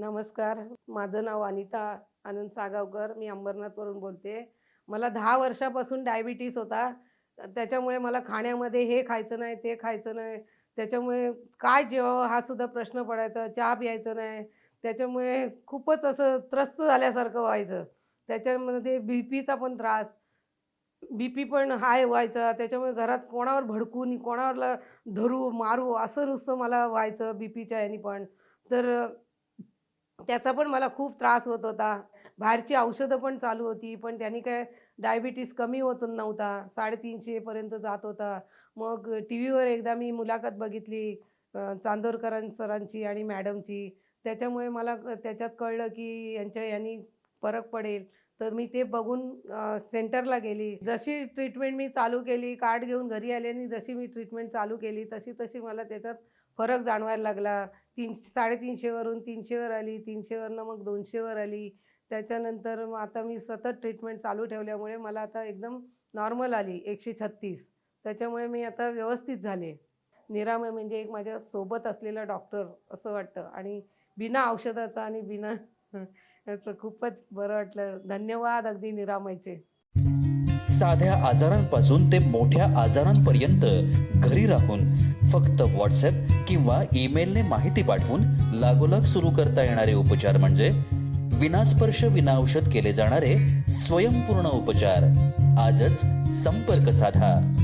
नमस्कार. माझं नाव अनिता आनंद सागावकर. मी अंबरनाथवरून बोलते. मला दहा वर्षापासून डायबिटीस होता. त्याच्यामुळे मला खाण्यामध्ये हे खायचं नाही ते खायचं नाही. त्याच्यामुळे काय जेवावं हा सुद्धा प्रश्न पडायचा. चहा प्यायचं नाही. त्याच्यामुळे खूपच असं त्रस्त झाल्यासारखं व्हायचं. त्याच्यामध्ये बी पीचा पण त्रास. बी पी पण हाय व्हायचा. त्याच्यामुळे घरात कोणावर भडकून कोणावरला धरू मारू असं नुसतं मला व्हायचं बी पीच्या ह्यानी पण. तर त्याचा पण मला खूप त्रास होत होता. बाहेरची औषधं पण चालू होती पण त्यांनी काय डायबिटीस कमी होत नव्हता. साडेतीनशेपर्यंत जात होता. मग टी व्हीवर एकदा मी मुलाखत बघितली चांदोरकरां सरांची आणि मॅडमची. त्याच्यामुळे मला त्याच्यात कळलं की यांच्या यांनी फरक पडेल. तर मी ते बघून सेंटरला गेली. जशी ट्रीटमेंट मी चालू केली कार्ड घेऊन घरी आले आणि जशी मी ट्रीटमेंट चालू केली तशी तशी मला त्याच्यात फरक जाणवायला लागला. तीन साडेतीनशेवरून तीनशेवर आली तीनशेवरनं मग दोनशेवर आली. त्याच्यानंतर मग आता मी सतत ट्रीटमेंट चालू ठेवल्यामुळे मला आता एकदम नॉर्मल आली एकशे छत्तीस. त्याच्यामुळे मी आता व्यवस्थित झाले. निरामय म्हणजे एक माझ्या सोबत असलेला डॉक्टर असं वाटतं. आणि बिना औषधाचा आणि बिना याचं खूपच बरं वाटलं. धन्यवाद अगदी निरामयचे. साध्या आजारांपासून ते मोठ्या आजारांपर्यंत घरी राहून फक्त व्हॉट्सअप किंवा ईमेलने माहिती पाठवून लागोलाग सुरू करता येणारे उपचार म्हणजे विनास्पर्श विनाऔषध केले जाणारे स्वयंपूर्ण उपचार. आजच संपर्क साधा.